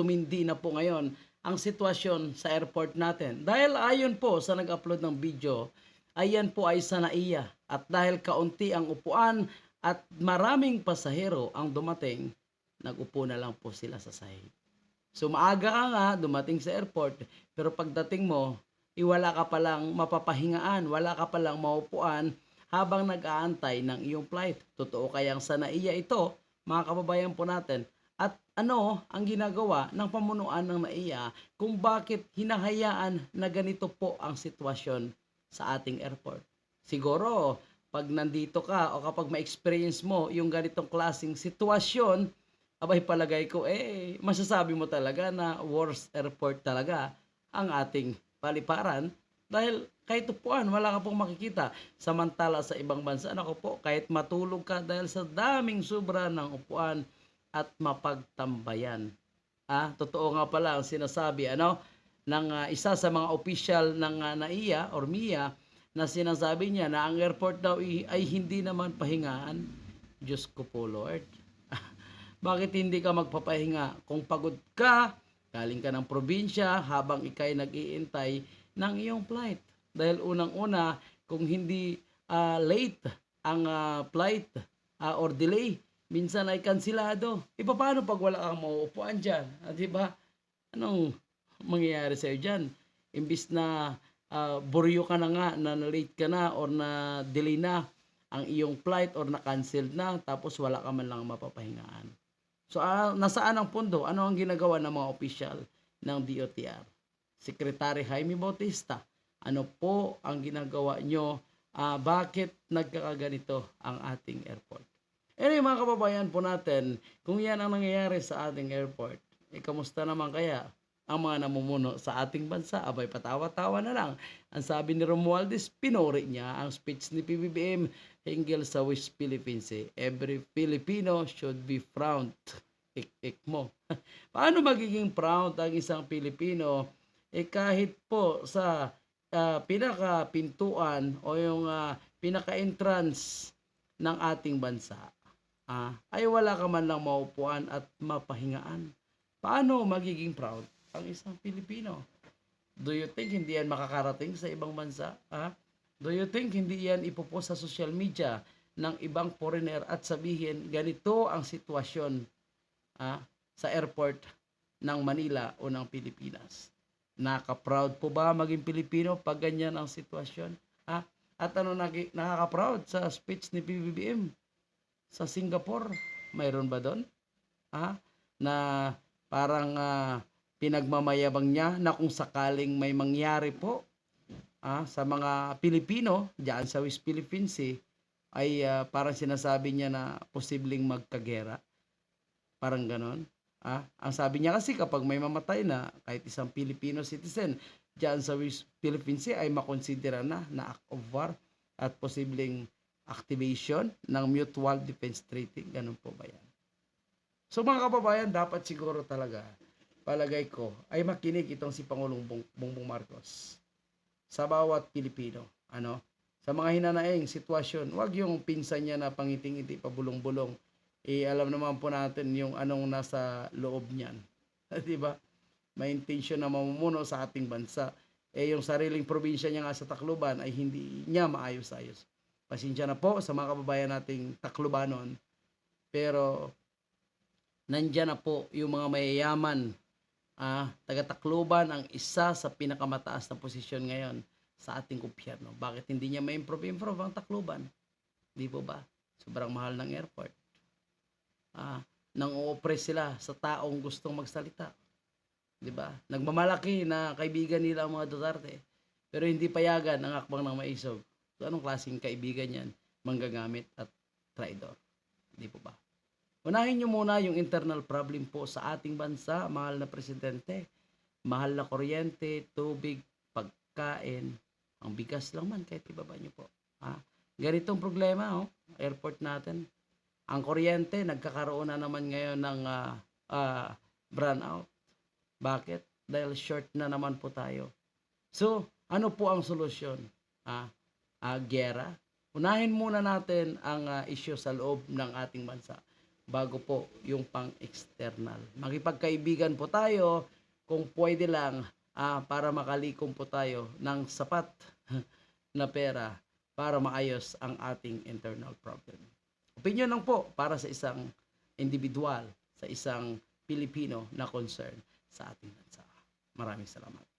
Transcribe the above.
tumindi na po ngayon ang sitwasyon sa airport natin. Dahil ayon po sa nag-upload ng video, ayan po ay sa NAIA. At dahil kaunti ang upuan at maraming pasahero ang dumating, nag-upo na lang po sila sa sahig. So maaga ka nga dumating sa airport, pero pagdating mo, iwala ka palang mapapahingaan, wala ka palang maupuan habang nag-aantay ng iyong flight. Totoo kayang sa NAIA ito, mga kababayan po natin, at ano ang ginagawa ng pamunuan ng NAIA kung bakit hinahayaan na ganito po ang sitwasyon sa ating airport. Siguro, pag nandito ka o kapag ma-experience mo yung ganitong klaseng sitwasyon, abay palagay ko, eh, masasabi mo talaga na worst airport talaga ang ating paliparan dahil kahit upuan, wala ka pong makikita. Samantala sa ibang bansa, nako po, kahit matulog ka dahil sa daming sobra ng upuan at mapagtambayan. Ah, totoo nga pala ang sinasabi ano ng ah, isa sa mga official ng uh, NAIA or MIA na sinasabi niya na ang airport daw ay hindi naman pahingaan. Diyos ko po, Lord. Bakit hindi ka magpapahinga? Kung pagod ka, galing ka ng probinsya habang ikay nag-iintay ng iyong flight. Dahil unang-una, kung hindi ah, late ang ah, flight ah, or delay, minsan ay kansilado. E paano pag wala kang mauupuan dyan? Ah, di ba? Anong mangyayari sa'yo dyan? Imbis na ah, buryo ka na nga, na late ka na or na delay na ang iyong flight or na-cancel na tapos wala ka man lang mapapahingaan. So, ah, nasaan ang pundo? Ano ang ginagawa ng mga opisyal ng DOTR? Secretary Jaime Bautista, ano po ang ginagawa nyo? Ah, bakit nagkakaganito ang ating airport? Anyway, mga kababayan po natin, kung yan ang nangyayari sa ating airport, eh, kamusta naman kaya ang mga namumuno sa ating bansa? Abay, patawa-tawa na lang. Ang sabi ni Romualdez, pinuri niya ang speech ni PBBM hinggil sa West Philippine Sea. Every Filipino should be proud. Ik-ik mo. Paano magiging proud ang isang Pilipino eh kahit po sa ah, pinaka-pintuan o yung ah, pinaka-entrance ng ating bansa ah, ay wala ka man lang maupuan at mapahingaan. Paano magiging proud ang isang Pilipino? Do you think hindi yan makakarating sa ibang bansa? Ah? Do you think hindi yan ipopost sa social media ng ibang foreigner at sabihin ganito ang sitwasyon ah, sa airport ng Manila o ng Pilipinas? Nakaka-proud po ba maging Pilipino pag ganyan ang sitwasyon? Ah? At ano nakaka-proud sa speech ni PBBM sa Singapore? Mayroon ba doon? Ah? Na parang ah, pinagmamayabang niya na kung sakaling may mangyari po ah, sa mga Pilipino diyan sa West Philippine Sea ay ah, parang sinasabi niya na posibleng magkagera. Parang ganon. Ah, ang sabi niya kasi kapag may mamatay na kahit isang Filipino citizen diyan sa West Philippine Sea ay makonsidera na na act of war at posibleng activation ng Mutual Defense Treaty. Ganun po ba yan? So mga kababayan, dapat siguro talaga, palagay ko, ay makinig itong si Pangulong Bong- Bongbong Marcos sa bawat Pilipino. Ano? Sa mga hinanaing sitwasyon, wag yung pinsan niya na pangiting-ngiti, pabulong-bulong. Eh, alam naman po natin yung anong nasa loob niyan. Di ba? May intention na mamumuno sa ating bansa. Eh, yung sariling probinsya niya nga sa Tacloban ay hindi niya maayos-ayos. Pasensya na po sa mga kababayan nating Taclobanon. Pero, nandyan na po yung mga mayayaman. Ah, taga-Tacloban ang isa sa pinakamataas na posisyon ngayon sa ating gobyerno. Bakit hindi niya ma-improve-improve ang Tacloban? Di po ba? Sobrang mahal ng airport. Ah, nang o-oppress sila sa taong gustong magsalita. Di ba? Nagmamalaki na kaibigan nila ang mga Duterte. Pero hindi payagan ang akbang ng maisog. So, anong klaseng kaibigan yan? Manggagamit at traidor. Di po ba? Unahin nyo muna yung internal problem po sa ating bansa, mahal na presidente. Mahal na kuryente, tubig, pagkain. Ang bigas lang man, kahit ibaba nyo po. Ha? Ganitong problema, oh, airport natin. Ang kuryente, nagkakaroon na naman ngayon ng ah, ah, brownout. Bakit? Dahil short na naman po tayo. So, ano po ang solusyon? Ah, ah, gera. Unahin muna natin ang ah, issue sa loob ng ating bansa bago po yung pang-external. Makipagkaibigan po tayo kung pwede lang ah, para makalikom po tayo ng sapat na pera para maayos ang ating internal problem. Opinion lang po para sa isang individual, sa isang Pilipino na concern sa ating bansa. Maraming salamat.